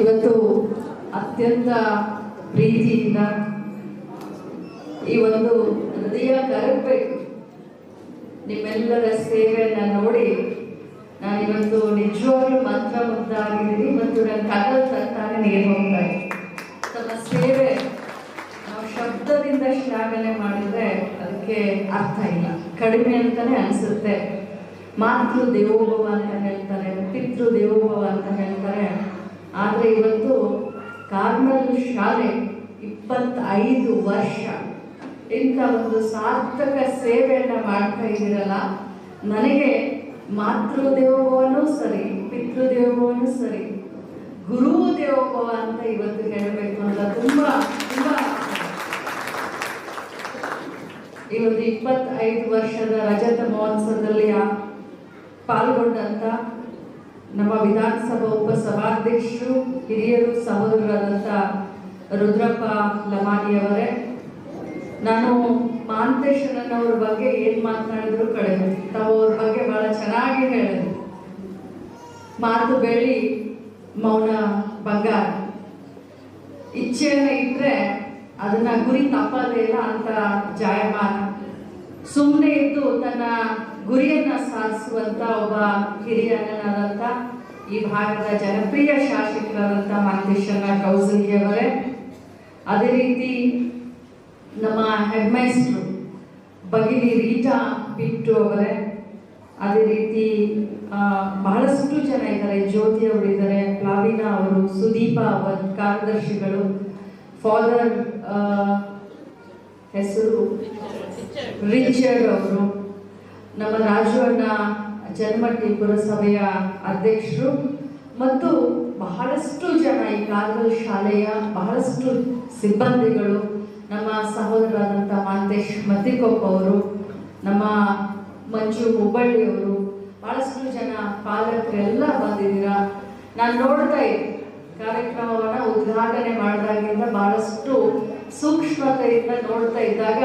ಇವತ್ತು ಅತ್ಯಂತ ಪ್ರೀತಿಯಿಂದ ಈ ಒಂದು ಹೃದಯ ಕರಗಬೇಕು ನಿಮ್ಮೆಲ್ಲರ ಸೇವೆಯನ್ನ ನೋಡಿ ನಾನು ಇವತ್ತು ನಿಜವಾಗ್ಲೂ ಮಂತ್ರಮುಗ್ಧ ಆಗಿದ್ದೀನಿ ಮತ್ತು ನನ್ನ ಕಡಲ್ ತಂತಾನೆ ನೀರು ಹೋಗ್ತಾ ಇದೆ. ತಮ್ಮ ಸೇವೆ ನಾವು ಶಬ್ದದಿಂದ ಶ್ಲಾಘನೆ ಮಾಡಿದ್ರೆ ಅದಕ್ಕೆ ಅರ್ಥ ಇಲ್ಲ. ಕಡಿಮೆ ಅಂತಾನೆ ಅನಿಸುತ್ತೆ. ಮಾತೃ ದೇವೋಭವ ಅಂತ ಹೇಳ್ತಾರೆ, ಪಿತೃ ದೇವೋಭವ ಅಂತ ಹೇಳ್ತಾರೆ. ಆದರೆ ಇವತ್ತು ಕಾರ್ಮಲ್ ಶಾಲೆ ಇಪ್ಪತ್ತೈದು ವರ್ಷ. ಇಂಥ ಒಂದು ಸಾರ್ಥಕ ಸೇವೆಯನ್ನು ಮಾಡ್ತಾ ಇದ್ದೀರಲ್ಲ, ನನಗೆ ಮಾತೃ ದೇವೋಭವನೂ ಸರಿ ಪಿತೃದೇವೋಭವನು ಸರಿ ಗುರು ದೇವೋಭವ ಅಂತ ಇವತ್ತು ಹೇಳಬೇಕು ಅಂತ ತುಂಬ ತುಂಬ ಈ ಒಂದು ಇಪ್ಪತ್ತೈದು ವರ್ಷದ ರಜತ ಮಹೋತ್ಸವದಲ್ಲಿ ಆ ಪಾಲ್ಗೊಂಡಂತ ನಮ್ಮ ವಿಧಾನಸಭಾ ಉಪಸಭಾಧ್ಯಕ್ಷರು, ಹಿರಿಯರು ಸಹೋದರರಾದಂಥ ರುದ್ರಪ್ಪ ಲಮಾನಿಯವರೇ ನಾನು ಮಾಂತೇಶನವ್ರ ಬಗ್ಗೆ ಏನು ಮಾತನಾಡಿದ್ರು ಕಡಿಮೆ ತಾವು ಅವ್ರ ಬಗ್ಗೆ ಬಹಳ ಚೆನ್ನಾಗಿ ಹೇಳಿದ್ರು. ಮಾತು ಬೆಳ್ಳಿ ಮೌನ ಬಂಗಾರ. ಇಚ್ಛೆಯನ್ನ ಇದ್ರೆ ಅದನ್ನ ಗುರಿ ತಪ್ಪದೇ ಇಲ್ಲ ಅಂತ ಜಾಯಮಾನ. ಸುಮ್ಮನೆ ಇದ್ದು ತನ್ನ ಗುರಿಯನ್ನ ಸಾಧಿಸುವಂತ ಒಬ್ಬ ಹಿರಿಯ ಅಣ್ಣನಾದಂತ ಈ ಭಾಗದ ಜನಪ್ರಿಯ ಶಾಸಕರಾದಂತ ಮಾಂತೇಶನ ಕೌಸಲ್ಯವರೇ ಅದೇ ರೀತಿ ನಮ್ಮ ಹೆಡ್ಮೈಸ್ಟ್ರು ಬಗಿಲಿ ರೀಟಾ ಬಿಟ್ಟು ಅವರೇ. ಅದೇ ರೀತಿ ಬಹಳಷ್ಟು ಜನ ಇದ್ದಾರೆ. ಜ್ಯೋತಿ ಅವರು ಇದ್ದಾರೆ ಪ್ಲಾವಿನಾ ಅವರು ಸುದೀಪ ಅವರ ಕಾರ್ಯದರ್ಶಿಗಳು ಫಾದರ್ ಹೆಸರು ರಿಚರ್ಡ್ ಅವರು. ನಮ್ಮ ರಾಜು ಅಣ್ಣ ಜನ್ಮಟ್ಟಿ ಪುರಸಭೆಯ ಅಧ್ಯಕ್ಷರು ಮತ್ತು ಬಹಳಷ್ಟು ಜನ ಈ ಕಾರ್ಗಲ್ ಶಾಲೆಯ ಬಹಳಷ್ಟು ಸಿಬ್ಬಂದಿಗಳು, ನಮ್ಮ ಸಹೋದರಾದಂಥ ಮಾಂತೇಶ್ ಮತ್ತಿಕೊಪ್ಪ ಅವರು, ನಮ್ಮ ಮಂಜು ಹುಬ್ಬಳ್ಳಿಯವರು ಬಹಳಷ್ಟು ಜನ ಪಾಲಕರೆಲ್ಲ ಬಂದಿದ್ದೀರಾ? ನಾನು ನೋಡ್ತಾ ಇದ್ದೆ ಕಾರ್ಯಕ್ರಮವನ್ನು ಉದ್ಘಾಟನೆ ಮಾಡಿದಾಗಿಂದ ಬಹಳಷ್ಟು ಸೂಕ್ಷ್ಮತೆಯಿಂದ ನೋಡ್ತಾ ಇದ್ದಾಗ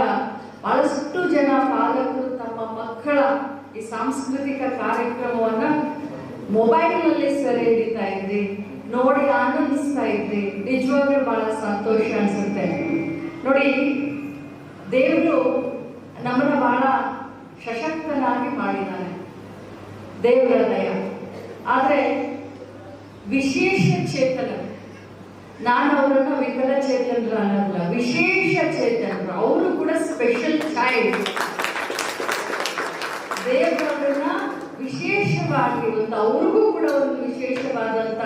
ಬಹಳಷ್ಟು ಜನ ಪಾಲಕರು ತಮ್ಮ ಮಕ್ಕಳ ಈ ಸಾಂಸ್ಕೃತಿಕ ಕಾರ್ಯಕ್ರಮವನ್ನ ಮೊಬೈಲ್ನಲ್ಲಿ ಸೆರೆ ಹಿಡಿತಾ ಇದ್ರಿ ನೋಡಿ ಆನಂದಿಸ್ತಾ ಇದ್ರಿ ನಿಜವಾಗ್ಲೂ ಬಹಳ ಸಂತೋಷ ಅನ್ಸುತ್ತೆ. ನೋಡಿ, ದೇವರು ನಮ್ಮನ್ನ ಬಹಳ ಸಶಕ್ತನಾಗಿ ಮಾಡಿದ್ದಾನೆ ದೇವರ ದಯ. ಆದ್ರೆ ವಿಶೇಷ ಚೇತನ ನಾನು ಅವರನ್ನು ವಿಫಲ ಚೇತನರು ಅನ್ನೋದಿಲ್ಲ, ವಿಶೇಷ ಚೇತನರು. ಅವರು ಕೂಡ ಸ್ಪೆಷಲ್ ಚೈಲ್ಡ್ ದೇವರನ್ನ ವಿಶೇಷವಾಗಿ ಒಂದು ಅವ್ರಿಗೂ ಕೂಡ ಒಂದು ವಿಶೇಷವಾದಂತ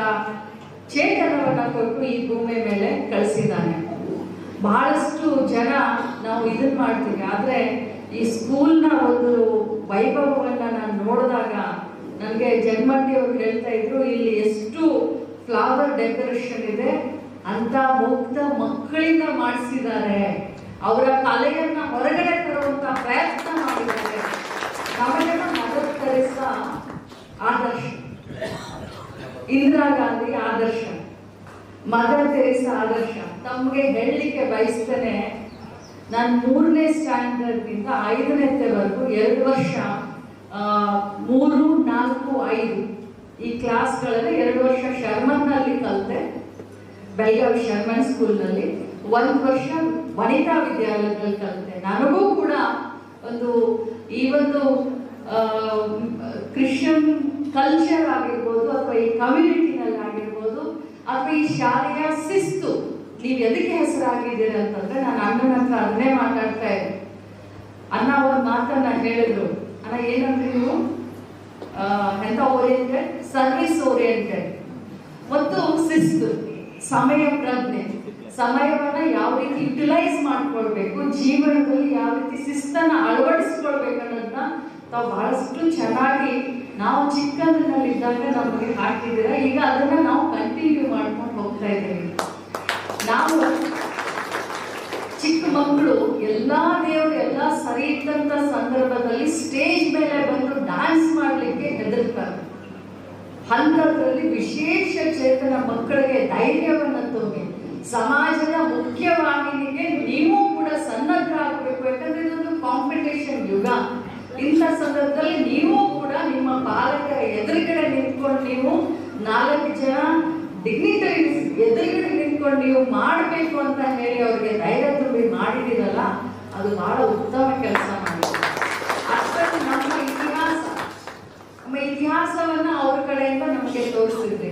ಚೇತನವನ್ನ ಕೊಟ್ಟು ಈ ಭೂಮಿ ಮೇಲೆ ಕಳಿಸಿದ್ದಾನೆ. ಬಹಳಷ್ಟು ಜನ ನಾವು ಇದನ್ನ ಮಾಡ್ತೀವಿ. ಆದ್ರೆ ಈ ಸ್ಕೂಲ್ನ ಒಂದು ವೈಭವವನ್ನ ನಾನು ನೋಡಿದಾಗ ನನಗೆ ಜನ್ಮಟ್ಟಿ ಅವ್ರು ಹೇಳ್ತಾ ಇದ್ರು, ಇಲ್ಲಿ ಎಷ್ಟು ಫ್ಲವರ್ ಡೆಕೋರೇಷನ್ ಇದೆ ಅಂತ ಮುಗ್ಧ ಮಕ್ಕಳಿಂದ ಮಾಡಿಸಿದ್ದಾರೆ. ಅವರ ಕಲೆಯನ್ನ ಹೊರಗಡೆ ತರುವಂತ ಪ್ರಯತ್ನ ಮಾಡಿದ್ದಾರೆ. ನಮಗೆಲ್ಲ ಮದರ್ ಆದರ್ಶ. ಇಂದಿರಾ ಗಾಂಧಿ ಆದರ್ಶ. ಮದರ್ ತೆರೇಸಾ ಆದರ್ಶ. ತಮಗೆ ಹೇಳಲಿಕ್ಕೆ ಬಯಸ್ತೇನೆ, ನಾನು ಮೂರನೇ ಸ್ಟ್ಯಾಂಡರ್ಡ್ನಿಂದ ಐದನೇವರೆಗೂ ಎರಡು ವರ್ಷ ಮೂರು, ನಾಲ್ಕು, ಐದು ಈ ಕ್ಲಾಸ್ಗಳಲ್ಲಿ ಎರಡು ವರ್ಷ ಶರ್ಮನ್ನಲ್ಲಿ ಕಲಿತೆ. ಬೆಳಗಾವಿ ಶರ್ಮನ್ ಸ್ಕೂಲ್ನಲ್ಲಿ ಒಂದು ವರ್ಷ ವನಿತಾ ವಿದ್ಯಾಲಯದಲ್ಲಿ ಕಲಿತೆ. ನನಗೂ ಕೂಡ ಒಂದು ಈ ಒಂದು ಕ್ರಿಶ್ಚಿಯನ್ ಕಲ್ಚರ್ ಆಗಿರ್ಬೋದು ಅಥವಾ ಈ ಕಮ್ಯುನಿಟಿನಲ್ಲಿ ಆಗಿರ್ಬೋದು ಅಥವಾ ಈ ಶಾಲೆಯ ಶಿಸ್ತು, ನೀವು ಎದಕ್ಕೆ ಹೆಸರಾಗಿದ್ದೀರ ಅಂತಂದ್ರೆ ನಾನು ಅಣ್ಣನ ಹತ್ರ ಅದನ್ನೇ ಮಾತಾಡ್ತಾ ಇದ್ದೆ. ಅಣ್ಣ ಒಂದು ಮಾತನ್ನ ಹೇಳಿದ್ರು. ಅಣ್ಣ, ಏನಂದ್ರೆ ನೀವು? ಎಂತ ಓರಿಯೆಂಟೆಡ್ ಸರ್ವಿಸ್ ಓರಿಯೆಂಟೆಡ್ ಮತ್ತು ಶಿಸ್ತು. ಸಮಯ ಪ್ರಜ್ಞೆ. ಸಮಯವನ್ನ ಯಾವ ರೀತಿ ಯುಟಿಲೈಸ್ ಮಾಡ್ಕೊಳ್ಬೇಕು, ಜೀವನದಲ್ಲಿ ಯಾವ ರೀತಿ ಶಿಸ್ತನ್ನ ಅಳವಡಿಸ್ಕೊಳ್ಬೇಕು ಅನ್ನೋದನ್ನ ತಾವು ಬಹಳಷ್ಟು ಚೆನ್ನಾಗಿ ನಾವು ಚಿಕ್ಕಂದಿನಲ್ಲಿದ್ದಾಗ ನಮಗೆ ಹಾಕಿದ್ದೀರ. ಈಗ ಅದನ್ನ ನಾವು ಕಂಟಿನ್ಯೂ ಮಾಡ್ಕೊಂಡು ಹೋಗ್ತಾ ಇದ್ದೀವಿ. ನಾವು ಚಿಕ್ಕ ಮಕ್ಕಳು ಎಲ್ಲಾ ಸರಿ ಇದ್ದಂತ ಸಂದರ್ಭದಲ್ಲಿ ಸ್ಟೇಜ್ ಮೇಲೆ ಬಂದು ಡ್ಯಾನ್ಸ್ ಮಾಡ್ಲಿಕ್ಕೆ ಹೆದರ್ತಾರೆ ಅಂಥದ್ರಲ್ಲಿ ವಿಶೇಷ ಚೇತನ ಮಕ್ಕಳಿಗೆ ಧೈರ್ಯವನ್ನು ತುಂಬಿ, ಸಮಾಜದ ಮುಖ್ಯವಾಹಿನಿಗೆ ನೀವು ಕೂಡ ಸನ್ನದ್ಧರಾಗಬೇಕು ಯಾಕಂದ್ರೆ ಇದೊಂದು ಕಾಂಪಿಟೇಷನ್ ಯುಗ. ಇಂಥ ಸಂದರ್ಭದಲ್ಲಿ ನೀವು ಕೂಡ ನಿಮ್ಮ ಬಾಲಕರ ಎದುರುಗಡೆ ನಿಂತ್ಕೊಂಡು ನೀವು ನಾಲ್ಕು ಜನ ಡಿಗ್ನಿಟರೀಸ್ ಎದುರುಗಡೆ ನಿಂತ್ಕೊಂಡು ನೀವು ಮಾಡಬೇಕು ಅಂತ ಹೇಳಿ ಅವ್ರಿಗೆ ಧೈರ್ಯ ತುಂಬಿ ಮಾಡಿದ್ದೀರಲ್ಲ, ಅದು ಬಹಳ ಉತ್ತಮ ಕೆಲಸ ಮಾಡಿದೆ ಅಷ್ಟೊಂದು ನಮ್ಮ ಇತಿಹಾಸ ನಮ್ಮ ಇತಿಹಾಸವನ್ನ ಅವ್ರ ಕಡೆಯಿಂದ ನಮಗೆ ತೋರಿಸಿದ್ರಿ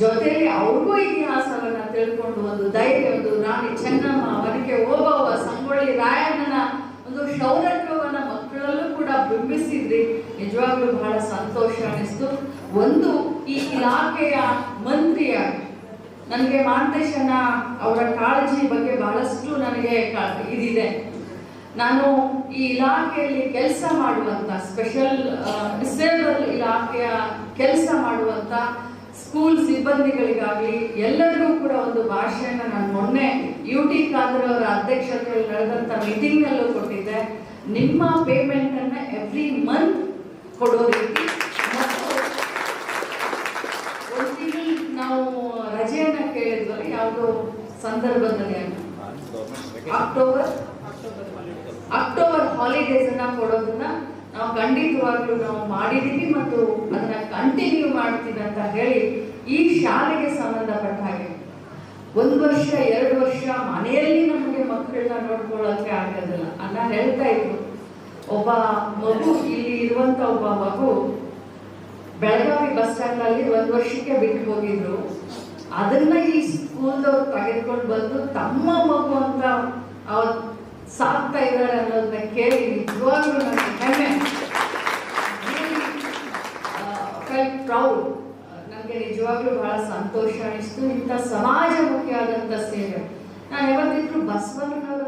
ಜೊತೆಲಿ ಅವ್ರಿಗೂ ಇತಿಹಾಸವನ್ನ ತಿಳ್ಕೊಂಡು ಒಂದು ಧೈರ್ಯ ಒಂದು ರಾಣಿ ಚೆನ್ನಮ್ಮ ಒನಕೆ ಓಬವ್ವ ಸಂಗೊಳ್ಳಿ ರಾಯಣ್ಣನ ಒಂದು ಶೌರ್ಯತ್ವವನ್ನ ಮಕ್ಕಳಲ್ಲೂ ಕೂಡ ಬಿಂಬಿಸಿದ್ರಿ. ನಿಜವಾಗ್ಲೂ ಬಹಳ ಸಂತೋಷ ಅನಿಸ್ತು. ಒಂದು ಈ ಇಲಾಖೆಯ ಮಂತ್ರಿಯಾಗಿ ನನಗೆ ಮಾಂತೇಶನ ಅವರ ಕಾಳಜಿ ಬಗ್ಗೆ ಬಹಳಷ್ಟು ನನಗೆ ಇದಿದೆ. ನಾನು ಈ ಇಲಾಖೆಯಲ್ಲಿ ಕೆಲಸ ಮಾಡುವಂತ ಸ್ಪೆಷಲ್ ಡಿಸೇಬಲ್ ಇಲಾಖೆಯ ಕೆಲಸ ಮಾಡುವಂತ ಸ್ಕೂಲ್ ಸಿಬ್ಬಂದಿಗಳಿಗಾಗಲಿ ಎಲ್ಲರಿಗೂ ಕೂಡ ಒಂದು ಭಾಷೆಯನ್ನ ನಾನು ಮೊನ್ನೆ ಯು ಟಿ ಖಾದರ್ ಅವರ ಅಧ್ಯಕ್ಷತೆಯಲ್ಲಿ ನಡೆದಂತ ಮೀಟಿಂಗ್ ನಲ್ಲೂ ಕೊಟ್ಟಿದ್ದೆ. ನಿಮ್ಮ ಪೇಮೆಂಟ್ ಅನ್ನ ಎವ್ರಿ ಮಂತ್ ಕೊಡೋ ರೀತಿ ನಾವು ರಜೆಯನ್ನ ಕೇಳಿದ್ವಲ್ಲ ಯಾವುದೋ ಸಂದರ್ಭದಲ್ಲಿ ಅಕ್ಟೋಬರ್ ಅಕ್ಟೋಬರ್ ಹಾಲಿಡೇಸ್ ಅನ್ನ ಕೊಡೋದನ್ನ ನಾವು ಖಂಡಿತವಾಗ್ಲೂ ನಾವು ಮಾಡಿದೀವಿ ಮತ್ತು ಅದನ್ನ ಕಂಟಿನ್ಯೂ ಮಾಡ್ತೀವಿ ಅಂತ ಹೇಳಿ ಈ ಶಾಲೆಗೆ ಸಂಬಂಧಪಟ್ಟ ಹಾಗೆ. ಒಂದು ವರ್ಷ, ಎರಡು ವರ್ಷ ಮನೆಯಲ್ಲಿ ನಮಗೆ ಮಕ್ಕಳನ್ನ ನೋಡ್ಕೊಳ್ಳೋಕೆ ಆಗೋದಿಲ್ಲ ಅನ್ನ ಹೇಳ್ತಾ ಇದ್ರು. ಒಬ್ಬ ಮಗು ಇಲ್ಲಿ ಇರುವಂತ ಒಬ್ಬ ಮಗು ಬೆಳಗಾವಿ ಬಸ್ ಸ್ಟ್ಯಾಂಡ್ ಅಲ್ಲಿ ಒಂದ್ ವರ್ಷಕ್ಕೆ ಬಿಟ್ಟು ಹೋಗಿದ್ರು. ಅದನ್ನ ಈ ಸ್ಕೂಲ್ದವ್ರು ತೆಗೆದುಕೊಂಡು ಬಂದು ತಮ್ಮ ಮಗು ಅಂತ ಸಾಕ್ತಾ ಇದ್ದಾರೆ ಅನ್ನೋದನ್ನ ಕೇಳಿ ನಿಜವಾಗ್ಲೂ ನನಗೆ ಪ್ರೌಡ್ ನನಗೆ ನಿಜವಾಗ್ಲೂ ಬಹಳ ಸಂತೋಷ ಅನಿಸ್ತು. ಇಂಥ ಸಮಾಜಮುಖಿಯಾದಂಥ ಸೇವೆ. ನಾನು ಯಾವತ್ತಿದ್ರು ಬಸವಣ್ಣನವರ